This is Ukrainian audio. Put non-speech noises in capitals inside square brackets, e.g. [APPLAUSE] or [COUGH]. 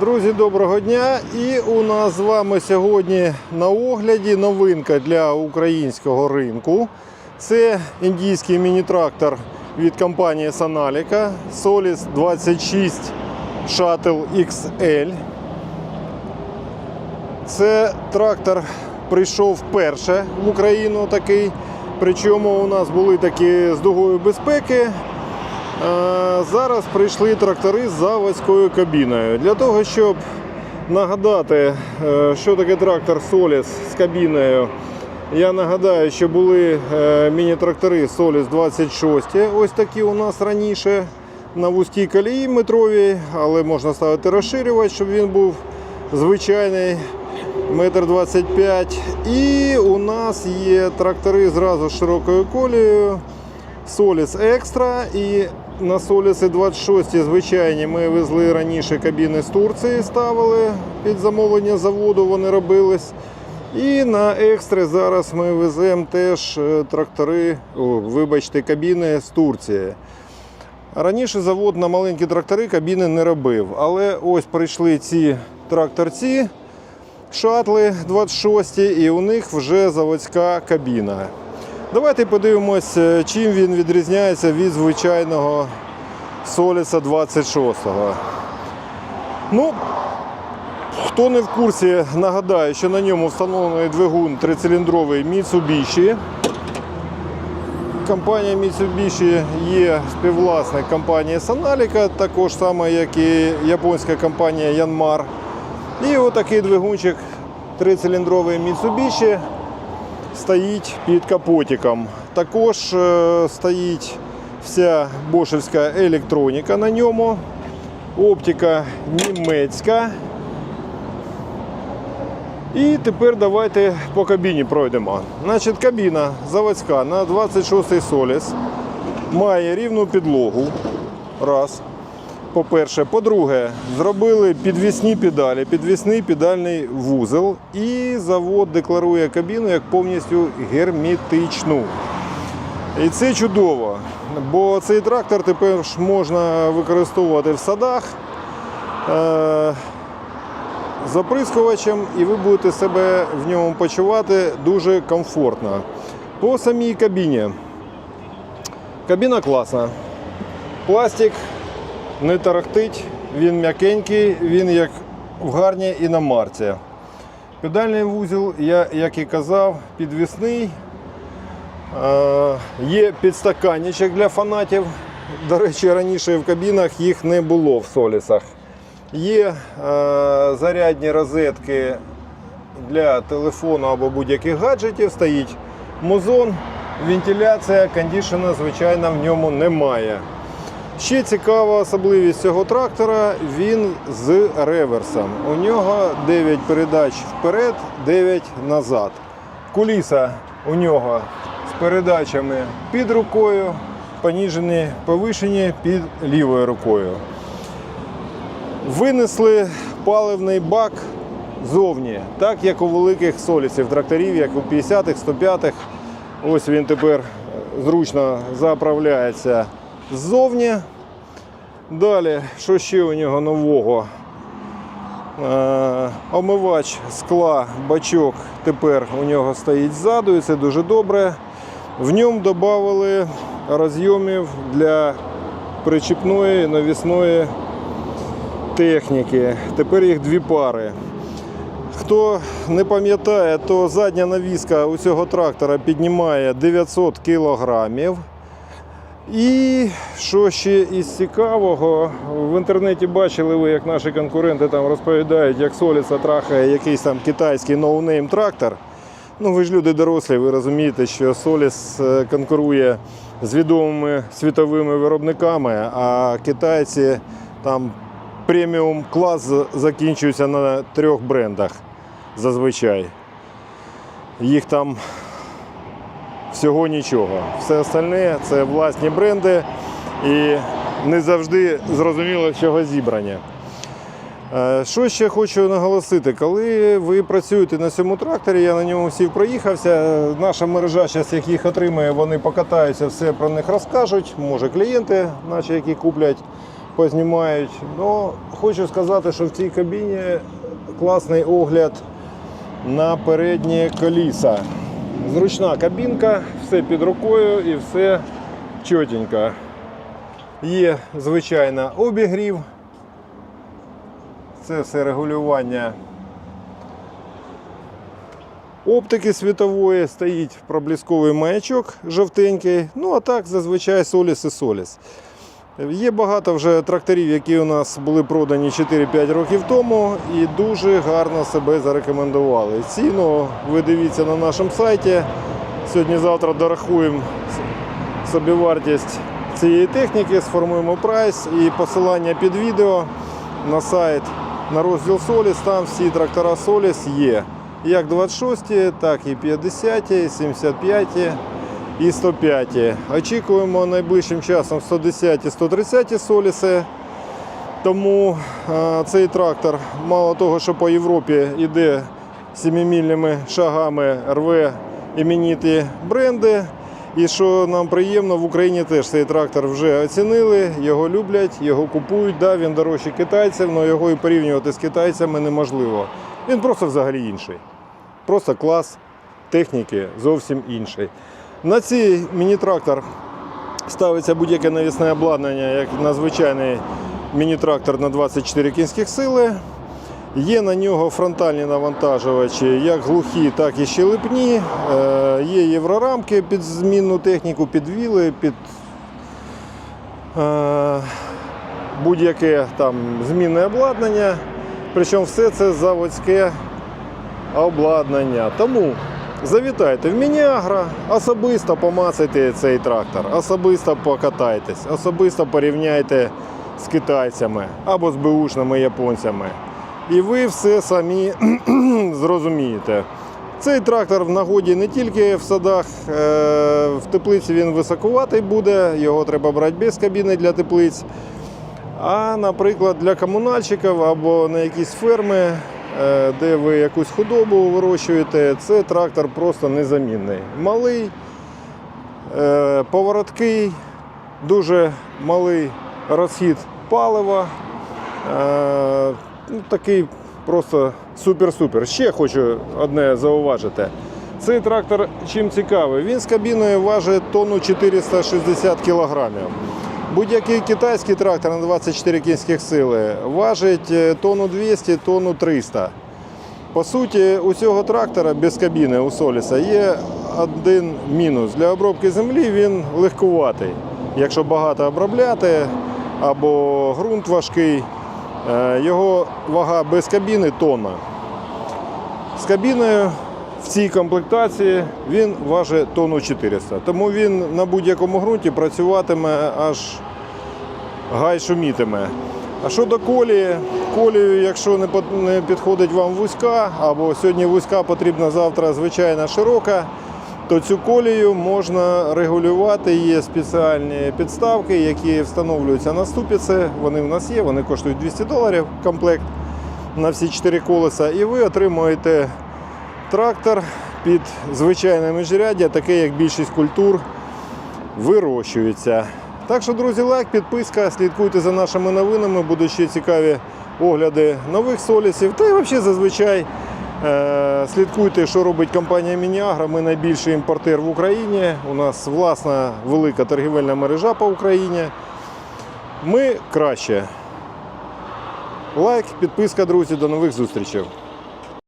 Друзі, доброго дня! І у нас з вами сьогодні на огляді новинка для українського ринку. Це індійський міні-трактор від компанії Sonalica Solis 26 Shuttle XL. Це трактор прийшов вперше в Україну такий. Причому у нас були такі з дугою безпеки. Зараз прийшли трактори з заводською кабіною. Для того, щоб нагадати, е, що таке трактор Solis з кабіною, я нагадаю, що були е, міні-трактори Solis 26. Ось такі у нас раніше на вузькій колії метровій, але можна ставити розширювач, щоб він був звичайний. Метр 25. І у нас є трактори зразу з широкою колією. Соліс Екстра і на Соліси 26 звичайні ми везли раніше кабіни з Турції, ставили під замовлення заводу, вони робились. І на екстри зараз ми веземо теж е, трактори, о, вибачте, кабіни з Турції. Раніше завод на маленькі трактори кабіни не робив, але ось прийшли ці тракторці, шатли 26, і у них вже заводська кабіна. Давайте подивимось, е, чим він відрізняється від звичайного Соліса 26-го. Ну, хто не в курсі, нагадаю, що на ньому встановлений двигун трициліндровий Mitsubishi. Компанія Mitsubishi є співвласник компанії Sonalica, також саме, як і японська компанія Yanmar. І отакий двигунчик трициліндровий Mitsubishi стоїть під капотиком. Також е, стоїть вся бошевська електроніка на ньому. Оптика німецька. І тепер давайте по кабіні пройдемо. Значить, кабіна заводська на 26-й Соліс має рівну підлогу. Раз. По-перше, по-друге, зробили підвісні педалі, підвісний педальний вузол. І завод декларує кабіну як повністю герметичну. І це чудово, бо цей трактор тепер можна використовувати в садах е- з оприскувачем, і ви будете себе в ньому почувати дуже комфортно. По самій кабіні. Кабіна класна. Пластик не тарахтить, він м'якенький, він як в гарній іномарці. Педальний вузол, я, як і казав, підвісний. Е, Є підстаканничок для фанатів. До речі, раніше в кабінах їх не було в солісах. Є е, зарядні розетки для телефону або будь-яких гаджетів. Стоїть музон, вентиляція, кондішена, звичайно, в ньому немає. Ще цікава особливість цього трактора, він з реверсом. У нього 9 передач вперед, 9 назад. Куліса у нього з передачами під рукою, поніжені, повишені під лівою рукою. Винесли паливний бак зовні, так як у великих солісів тракторів, як у 50-х, 105-х. Ось він тепер зручно заправляється ззовні. Далі, що ще у нього нового? Е, омивач скла, бачок тепер у нього стоїть ззаду, і це дуже добре. В ньому додали розйомів для причіпної навісної техніки. Тепер їх дві пари. Хто не пам'ятає, то задня навіска у цього трактора піднімає 900 кілограмів. І що ще із цікавого, в інтернеті бачили ви, як наші конкуренти там розповідають, як Соліса трахає якийсь там китайський ноунейм трактор. Ну ви ж люди дорослі, ви розумієте, що Соліс е, конкурує з відомими світовими виробниками, а китайці там преміум клас закінчується на трьох брендах зазвичай. Їх там всього нічого. Все остальне це власні бренди і не завжди зрозуміло, чого зібрані. Е, Що ще хочу наголосити, коли ви працюєте на цьому тракторі, я на ньому сів проїхався. Наша мережа, зараз як їх отримає, вони покатаються, все про них розкажуть. Може клієнти, наші, які куплять познімають. Ну, хочу сказати, що в цій кабіні класний огляд на передні коліса. Зручна кабінка, все під рукою і все чотенько. Є звичайно обігрів. Це все регулювання оптики світової, стоїть проблисковий маячок жовтенький. Ну а так зазвичай соліс і соліс. Є багато вже тракторів, які у нас були продані 4-5 років тому і дуже гарно себе зарекомендували. Ціну ви дивіться на нашому сайті. Сьогодні-завтра дорахуємо собівартість цієї техніки, сформуємо прайс і посилання під відео на сайт на розділ Соліс. Там всі трактора Соліс є. Як 26, так і 50, 75 і 105. Очікуємо найближчим часом 110 і 130 Соліси. Тому е, цей трактор, мало того, що по Європі йде сімимільними шагами, рве імениті бренди. І що нам приємно, в Україні теж цей трактор вже оцінили, його люблять, його купують. Да, він дорожчий китайців, але його і порівнювати з китайцями неможливо. Він просто взагалі інший. Просто клас техніки зовсім інший. На цей міні-трактор ставиться будь-яке навісне обладнання, як на звичайний міні-трактор на 24 кінських сили. Є на нього фронтальні навантажувачі, як глухі, так і щелепні. Е, Є єврорамки під змінну техніку, під віли, під е, будь-яке там змінне обладнання. Причому все це заводське обладнання. Тому завітайте в Мініагро, особисто помацайте цей трактор, особисто покатайтесь, особисто порівняйте з китайцями або з беушними японцями. І ви все самі [CLEARS THROAT] зрозумієте. Цей трактор в нагоді не тільки в садах, е, в теплиці він високуватий буде, його треба брати без кабіни для теплиць. А, наприклад, для комунальщиків або на якісь ферми, де ви якусь худобу вирощуєте, це трактор просто незамінний. Малий, е, повороткий, дуже малий розхід палива. Е, ну, Такий просто супер-супер. Ще хочу одне зауважити. Цей трактор чим цікавий? Він з кабіною важить тонну 460 кілограмів. Будь-який китайський трактор на 24 кінських сили важить е, тонну 200, тонну 300. По суті, у цього трактора без кабіни у Соліса є один мінус. Для обробки землі він легкуватий. Якщо багато обробляти або ґрунт важкий, е, його вага без кабіни тонна. З кабіною в цій комплектації він важить тонну 400. Тому він на будь-якому ґрунті працюватиме аж гай шумітиме. А щодо колії, колію, якщо не підходить вам вузька, або сьогодні вузька потрібна завтра звичайна широка, то цю колію можна регулювати. Є спеціальні підставки, які встановлюються на ступіці. Вони в нас є, вони коштують 200 доларів комплект на всі 4 колеса. І ви отримуєте трактор під звичайне міжряддя, таке як більшість культур вирощується. Так що, друзі, лайк, підписка, слідкуйте за нашими новинами, будуть ще цікаві огляди нових солісів. Та й взагалі зазвичай е, слідкуйте, що робить компанія Мініагра. Ми найбільший імпортер в Україні. У нас власна велика торгівельна мережа по Україні. Ми краще. Лайк, підписка, друзі, до нових зустрічей.